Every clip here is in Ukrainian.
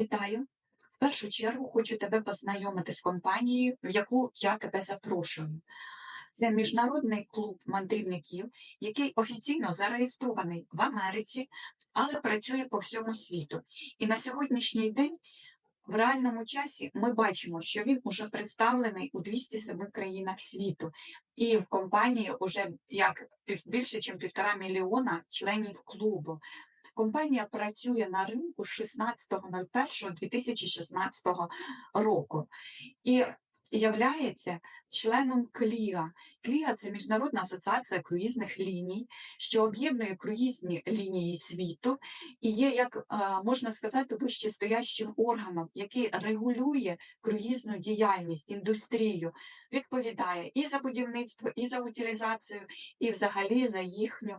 Вітаю! В першу чергу хочу тебе познайомити з компанією, в яку я тебе запрошую. Це міжнародний клуб мандрівників, який офіційно зареєстрований в Америці, але працює по всьому світу. І на сьогоднішній день в реальному часі ми бачимо, що він уже представлений у 207 країнах світу, і в компанії вже як більше, ніж півтора мільйона членів клубу. Компанія працює на ринку з 16.01.2016 року. І являється членом КЛІА. КЛІА це Міжнародна асоціація круїзних ліній, що об'єднує круїзні лінії світу і є, як е, можна сказати, вищестоящим органом, який регулює круїзну діяльність, індустрію, відповідає і за будівництво, і за утилізацію, і взагалі за їхню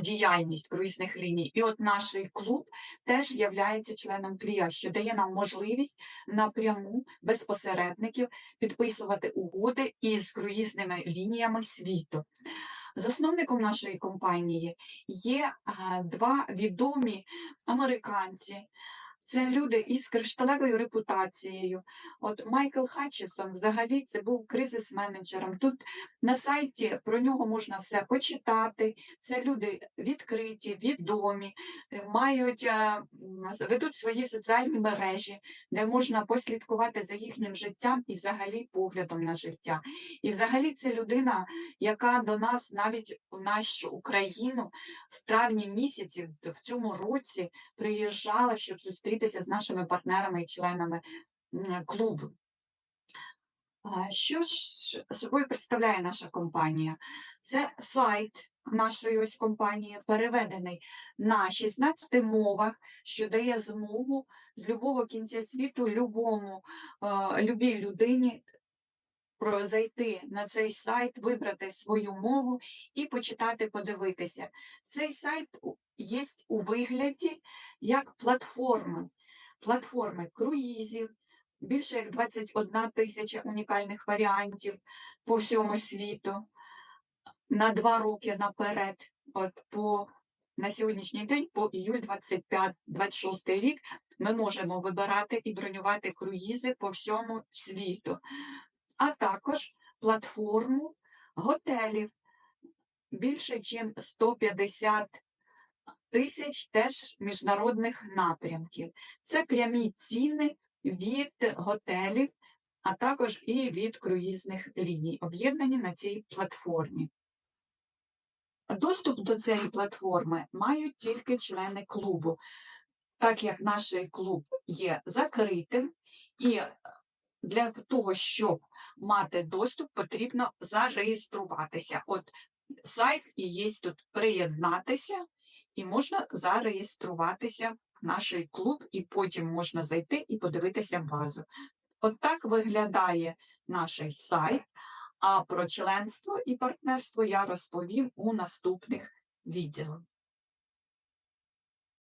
діяльність круїзних ліній. І от наш клуб теж є членом КЛІА, що дає нам можливість напряму без посередників підписувати угоди із круїзними лініями світу. Засновником нашої компанії є два відомі американці. Це люди із кришталевою репутацією. От Майкл Хатчесон взагалі це був кризис-менеджером. Тут на сайті про нього можна все почитати. Це люди відкриті, відомі, е, мають, е, ведуть свої соціальні мережі, де можна послідкувати за їхнім життям і взагалі поглядом на життя. І взагалі це людина, яка до нас навіть в нашу Україну в травні місяці в цьому році приїжджала, щоб зустрітися з нашими партнерами і членами клубу. Що ж собою представляє наша компанія? Це сайт нашої ось компанії, переведений на 16 мовах, що дає змогу з любого кінця світу любому, любій людині зайти на цей сайт, вибрати свою мову і почитати, подивитися. Цей сайт є у вигляді як платформи, платформи круїзів, більше як 21 тисяча унікальних варіантів по всьому світу на два роки наперед. От по на сьогоднішній день, по іюль 25-26 рік, ми можемо вибирати і бронювати круїзи по всьому світу, а також платформу готелів більше, ніж 150 тисяч теж міжнародних напрямків. Це прямі ціни від готелів, а також і від круїзних ліній, об'єднані на цій платформі. Доступ до цієї платформи мають тільки члени клубу, так як наш клуб є закритим, і для того, щоб мати доступ, потрібно зареєструватися. От сайт і є тут приєднатися, і можна зареєструватися в наш клуб, і потім можна зайти і подивитися базу. От так виглядає наш сайт. А про членство і партнерство я розповім у наступних відео.